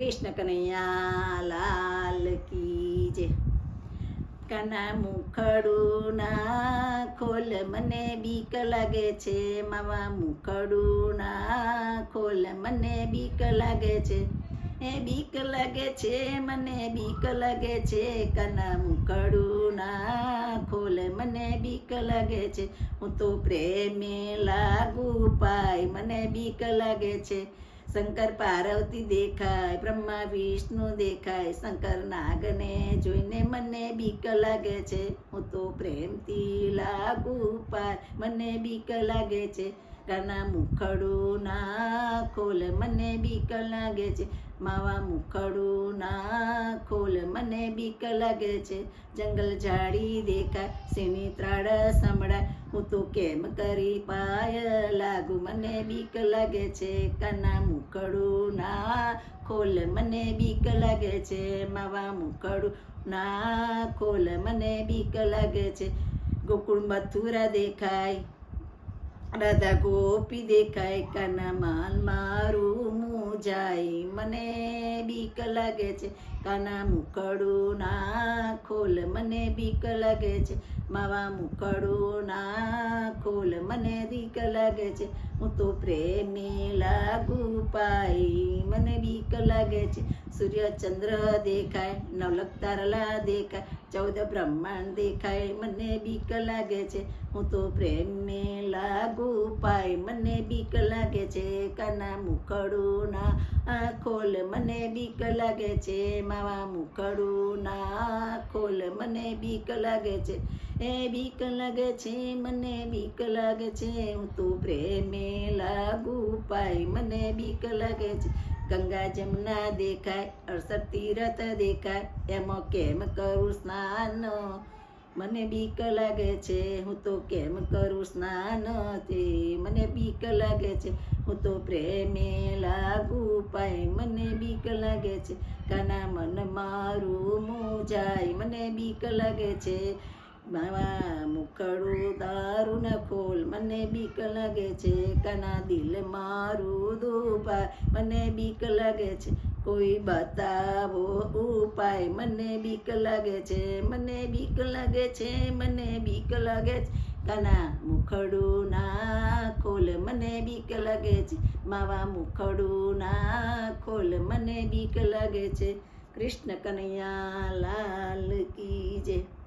કૃષ્ણ કનૈયા લાલ કી જે કાના મુખડું ના ખોલ મને બીક લાગે છે માવા મુખડું ના ખોલ મને બીક લાગે છે એ બીક લાગે છે મને બીક લાગે છે કાના મુખડું ના ખોલ મને બીક લાગે છે હું તો પ્રેમે લાગુ પાય મને બીક લાગે છે શંકર પાર્વતી દેખાય, બ્રહ્મા વિષ્ણુ દેખાય, શંકર નાગને જોઈને મને બીક લાગે છે. હું તો પ્રેમથી લાગુ પાર મને બીક લાગે છે. કાના મુખડું ના ખોલ મને બીક લાગે છે. માવા મુખડું ખોલ મને બીક લાગે છે. જંગલ ઝાડી દેખાય સિની ત્રાડ સંભળાય. હું તો કેમ કરી પાય લાગુ? મને બીક લાગે છે. કાના મુખડું ના ખોલ મને બીક લાગે છે. માવા મુખડું ના ખોલ મને બીક લાગે છે. ગોકુળ મથુરા દેખાય. રાધા ગોપી દેખાય કાના માલ મારું જાય મને બીક લાગે છે કાના મુકડું ના ખોલ. મને બીક લાગે છે માવા મુકડું ના ખોલ. મને બીક લાગે છે હું તો પ્રેમે બીક લાગે છે. સૂર્ય ચંદ્ર દેખાય નવલક તારલા દેખાય, ચૌદ બ્રહ્માંડ દેખાય, મને બીક લાગે છે. હું તો પ્રેમે લાગુ પાય, મને બીક લાગે છે. કાના મુખડું ના આ ખોલ મને બીક લાગે છે. માવા મુખડું ના ખોલ મને બીક લાગે છે. એ બીક લાગે છે, મને બીક લાગે છે. હું તો પ્રેમે લાગુ પાય, મને બીક લાગે છે. ગંગા જમના દેખાય અડસઠ તીરથ દેખાય, એમાં કેમ કરું સ્નાન? મને બીક લાગે છે, હું તો કેમ કરું સ્નાન મને બીક લાગે છે, હું તો પ્રેમે લાગુ પાય. મને બીક લાગે છે, કાના મન મારું જાય મને બીક લાગે છે, માવા મુખડું દારૂ ન ખોલ મને બીક લાગે છે કાના દિલ મારું દુભાય, મને બીક લાગે છે કોઈ બતાવો ઉપાય, મને બીક લાગે છે, મને બીક લાગે છે, મને બીક લાગે છે. કાના મુખડું ના ખોલ, મને બીક લાગે છે, માવા મુખડું ના ખોલ, મને બીક લાગે છે. કૃષ્ણ કનૈયા લાલ કી જય.